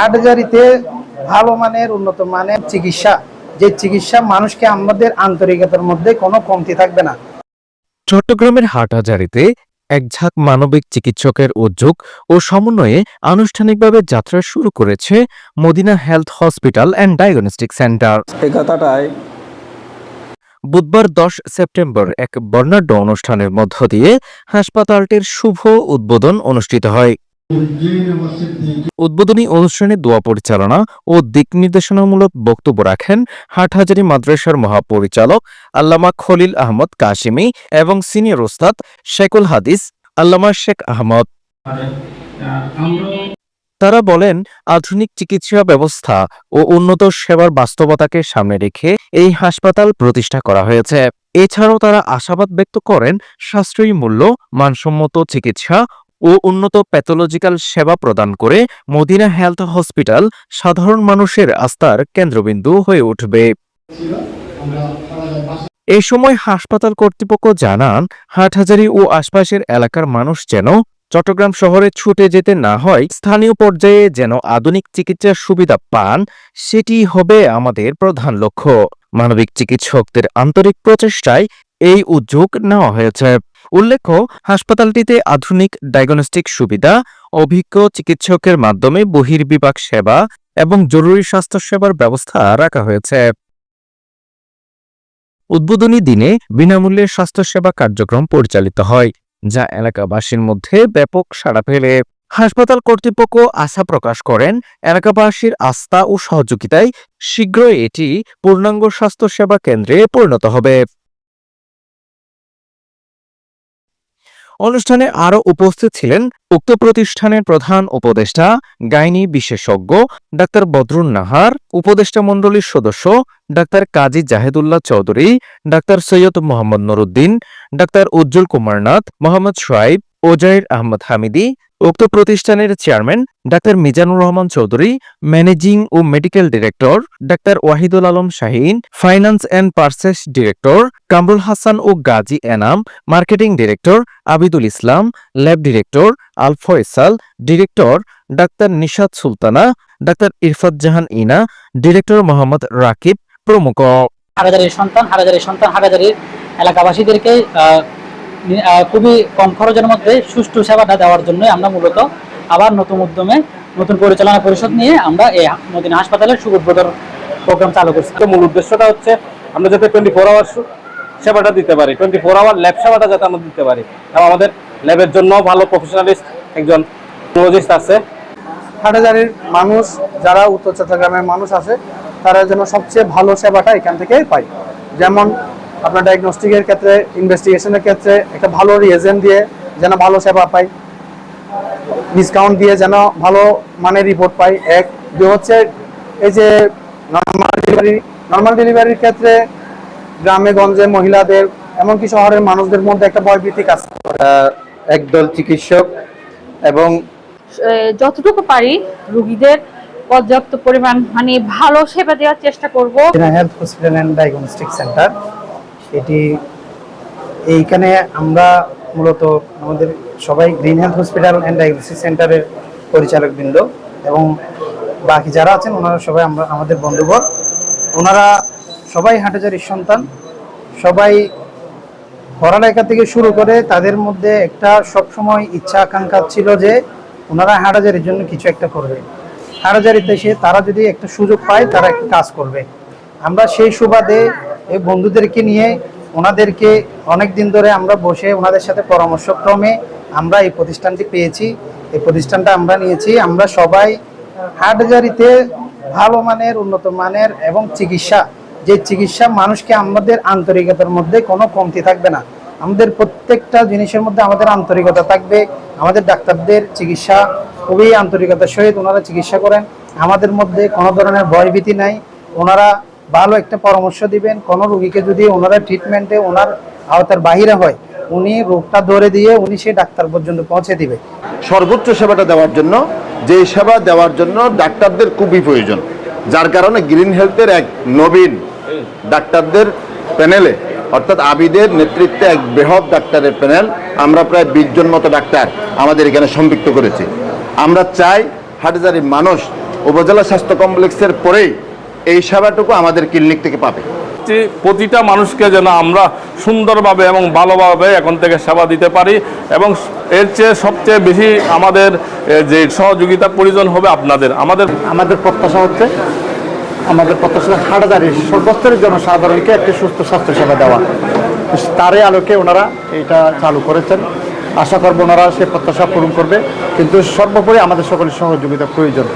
হাটহাজারিতে ভালো মানের উন্নত মানের চিকিৎসা যে চিকিৎসা মানুষকে আমাদের আন্তরিকতার মধ্যে কোনো কমতি থাকবে না। চট্টগ্রামের হাটহাজারিতে এক ঝাঁক মানবিক চিকিৎসকের উদ্যোগ ও সমন্বয়ে আনুষ্ঠানিকভাবে যাত্রা শুরু করেছে Madina health hospital and diagnostic centre. এই কথাটাই বুধবার দশ সেপ্টেম্বর এক বর্ণাঢ্য অনুষ্ঠানের মধ্য দিয়ে হাসপাতালটির শুভ উদ্বোধন অনুষ্ঠিত হয়। উদ্বোধনী অনুষ্ঠানে দোয়া পরিচালনা ও দিক নির্দেশনামূলক বক্তব্য রাখেন হাটহাজারী মাদ্রাসার মহাপরিচালক আল্লামা খলিল আহমদ কাশিমি এবং সিনিয়র ওস্তাদ শেখুল হাদিস, আল্লামা শেখ আহমদ। তারা বলেন, আধুনিক চিকিৎসা ব্যবস্থা ও উন্নত সেবার বাস্তবতাকে সামনে রেখে এই হাসপাতাল প্রতিষ্ঠা করা হয়েছে। এছাড়াও তারা আশাবাদ ব্যক্ত করেন, সাশ্রয়ী মূল্য, মানসম্মত চিকিৎসা ও উন্নত প্যাথোলজিক্যাল সেবা প্রদান করে মদিনা হেলথ হসপিটাল সাধারণ মানুষের আস্থার কেন্দ্রবিন্দু হয়ে উঠবে। এ সময় হাসপাতাল কর্তৃপক্ষ জানান, হাটহাজারি ও আশপাশের এলাকার মানুষ যেন চট্টগ্রাম শহরে ছুটে যেতে না হয়, স্থানীয় পর্যায়ে যেন আধুনিক চিকিৎসার সুবিধা পান, সেটি হবে আমাদের প্রধান লক্ষ্য। মানবিক চিকিৎসকদের আন্তরিক প্রচেষ্টায় এই উদ্যোগ নেওয়া হয়েছে। উল্লেখ্য, হাসপাতালটিতে আধুনিক ডায়াগনস্টিক সুবিধা, অভিজ্ঞ চিকিৎসকের মাধ্যমে বহির্বিভাগ সেবা এবং জরুরি স্বাস্থ্য সেবার ব্যবস্থা রাখা হয়েছে। উদ্বোধনী দিনে বিনামূল্যে স্বাস্থ্যসেবা কার্যক্রম পরিচালিত হয়, যা এলাকাবাসীর মধ্যে ব্যাপক সাড়া ফেলে। হাসপাতাল কর্তৃপক্ষ আশা প্রকাশ করেন, এলাকাবাসীর আস্থা ও সহযোগিতায় শীঘ্রই এটি পূর্ণাঙ্গ স্বাস্থ্যসেবা কেন্দ্রে পরিণত হবে। অনুষ্ঠানে আরও উপস্থিত ছিলেন উক্ত প্রতিষ্ঠানের প্রধান উপদেষ্টা, গাইনি বিশেষজ্ঞ ডাক্তার বদরুন নাহার, উপদেষ্টা মণ্ডলীর সদস্য doctor Kazi Jahedullah Chowdhury, doctor Syed Mohammad Nuruddin, doctor Ujjwal Kumar Nath Mohammad Soaib Ozair Ahmed Hamidi উক্ত প্রতিষ্ঠানের chairman doctor Mizanur Rahman Chowdhury, managing O medical director doctor Wahidul Alam Shahin, finance and purchase director Kamrul Hasan O Gazi Enam, marketing director Abidul Islam, lab director Al Faisal, director doctor Nishad Sultana, doctor Irfat Jahan Ina, director Mohammad Rakib প্রমুখ। হাটাজারির সন্তান হাটাজারির সন্তান হাটাজারির এলাকাবাসীদেরকে খুবই কম খরচের মধ্যে সুষ্ঠু সেবাটা দেওয়ার জন্য আমরা মূলত আবার নতুন উদ্যমে নতুন পরিচালনা পরিষদ নিয়ে আমরা এই মদিনা হাসপাতালের শুভ উদ্বোধন প্রোগ্রাম চালু করছি। তো মূল উদ্দেশ্যটা হচ্ছে আমরা যাতে টোয়েন্টি ফোর আওয়ার সেবাটা দিতে পারি টোয়েন্টি ফোর আওয়ার ল্যাব সেবাটা যাতে আমরা দিতে পারি। এবং আমাদের ল্যাবের জন্য ভালো প্রফেশনালিস্ট একজন টেকনোলজিস্ট আছে। হাটহাজারির মানুষ যারা উত্তর চট্টগ্রামের মানুষ আছে তারা যেন সবচেয়ে ভালো সেবাটা এখান থেকে পায়। যেমন আপনার ডায়াগনস্টিকের ক্ষেত্রে ইনভেস্টিগেশনের ক্ষেত্রে একটা ভালো রিয়েজেন্ট দিয়ে যেন ভালো সেবা পায় ডিসকাউন্ট দিয়ে যেন ভালো মানের রিপোর্ট পাই। এক দুই হচ্ছে এই যে নর্মাল ডেলিভারি নর্মাল ডেলিভারির ক্ষেত্রে গ্রামে গঞ্জে মহিলাদের এমনকি শহরের মানুষদের মধ্যে একটা ভয়ভীতি কাজ করে। একদল চিকিৎসক এবং যতটুকু পারি রুগীদের পর্যাপ্ত পরিমাণ মানে ভালো সেবা দেওয়ার চেষ্টা করব। Health hospital and diagnostic centre এটি এইখানে আমরা মূলত আমাদের সবাই green health hospital and diagnostic সেন্টারের পরিচালক বৃন্দ এবং বাকি যারা আছেন ওনারা সবাই আমরা, আমাদের বন্ধুবর ওনারা সবাই হাটাজারির সন্তান। সবাই পড়ালেখা থেকে শুরু করে তাদের মধ্যে একটা সবসময় ইচ্ছা আকাঙ্ক্ষা ছিল যে ওনারা হাটাজারির জন্য কিছু একটা করবে। হাটাজারিতে এসে তারা যদি একটা সুযোগ পায়, তারা একটা কাজ করবে। আমরা সেই সুবাদে এই বন্ধুদেরকে নিয়ে ওনাদেরকে অনেক দিন ধরে আমরা বসে ওনাদের সাথে পরামর্শক্রমে আমরা এই প্রতিষ্ঠানটি পেয়েছি। এই প্রতিষ্ঠানটা আমরা নিয়েছি। আমরা সবাই হাটহাজারিতে ভালো মানের, উন্নত মানের এবং চিকিৎসা, যে চিকিৎসা মানুষকে আমাদের আন্তরিকতার মধ্যে কোনো কমতি থাকবে না। আমাদের প্রত্যেকটা জিনিসের মধ্যে আমাদের আন্তরিকতা থাকবে। আমাদের ডাক্তারদের চিকিৎসা খুবই আন্তরিকতার সহিত ওনারা চিকিৎসা করেন। আমাদের মধ্যে কোনো ধরনের ভয়ভীতি নাই। ওনারা ভালো একটা পরামর্শ দিবেন। কোনো রোগীকে যদি ওনারা ট্রিটমেন্টে ওনার আওতার বাহিরে হয়, উনি রোগটা ধরে দিয়ে উনি সেই ডাক্তার পর্যন্ত পৌঁছে দিবে। সর্বোচ্চ সেবাটা দেওয়ার জন্য, যে সেবা দেওয়ার জন্য ডাক্তারদের খুবই প্রয়োজন। যার কারণে গ্রিন হেলথের এক নবীন ডাক্তারদের প্যানেলে অর্থাৎ আবিদের নেতৃত্বে এক বৃহৎ ডাক্তারের প্যানেল। আমরা প্রায় বিশ জন মতো ডাক্তার আমাদের এখানে সম্পৃক্ত করেছি। আমরা চাই হাটজারির মানুষ উপজেলা স্বাস্থ্য কমপ্লেক্সের পরেই এই সেবাটুকু আমাদের ক্লিনিক থেকে পাবে। যে প্রতিটা মানুষকে যেন আমরা সুন্দরভাবে এবং ভালোভাবে এখন থেকে সেবা দিতে পারি এবং এর চেয়ে সবচেয়ে বেশি আমাদের যে সহযোগিতার প্রয়োজন হবে আপনাদের। আমাদের আমাদের প্রত্যাশা হচ্ছে আমাদের প্রত্যাশা হাটাদারির সর্বস্তরের জনসাধারণকে একটি সুস্থ স্বাস্থ্য সেবা দেওয়া। তারই আলোকে ওনারা এটা চালু করেছেন। আশা করব ওনারা সে প্রত্যাশা পূরণ করবে কিন্তু সর্বোপরি আমাদের সকলের সহযোগিতা প্রয়োজন।